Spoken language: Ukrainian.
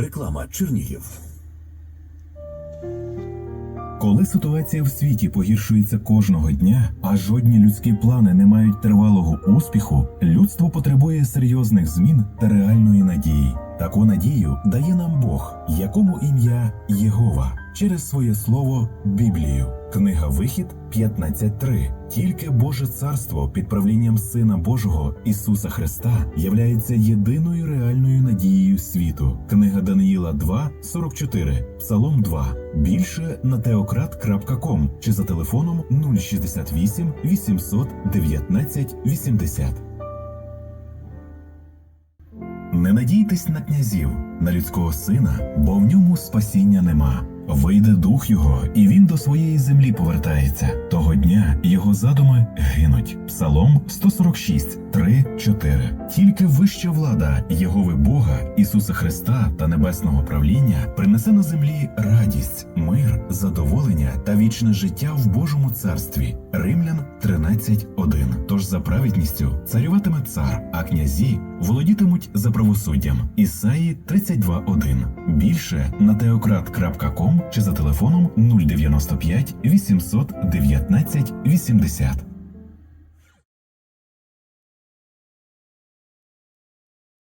Реклама Чернігів. Коли ситуація в світі погіршується кожного дня, а жодні людські плани не мають тривалого успіху, людство потребує серйозних змін та реальної надії. Таку надію дає нам Бог, якому ім'я Єгова, через своє слово Біблію. Книга Вихід 15.3. Тільки Боже царство під правлінням Сина Божого Ісуса Христа являється єдиною реальною надією світу. Книга Даниїла 2.44, Псалом 2. Більше на teokrat.com чи за телефоном 068 800 19 80. Не надійтесь на князів, на людського сина, бо в ньому спасіння нема. Вийде дух його, і він до своєї землі повертається. Того дня його задуми гинуть. Псалом 146, 3, 4. Тільки вища влада Єгови Бога, Ісуса Христа та небесного правління принесе на землі радість, мир, задоволення та вічне життя в Божому царстві. Римлян 13.1. Тож за праведністю царюватиме цар, а князі володітимуть за правосуддям. Ісаї 32.1. Більше на teokrat.com чи за телефоном 095 800 19 80.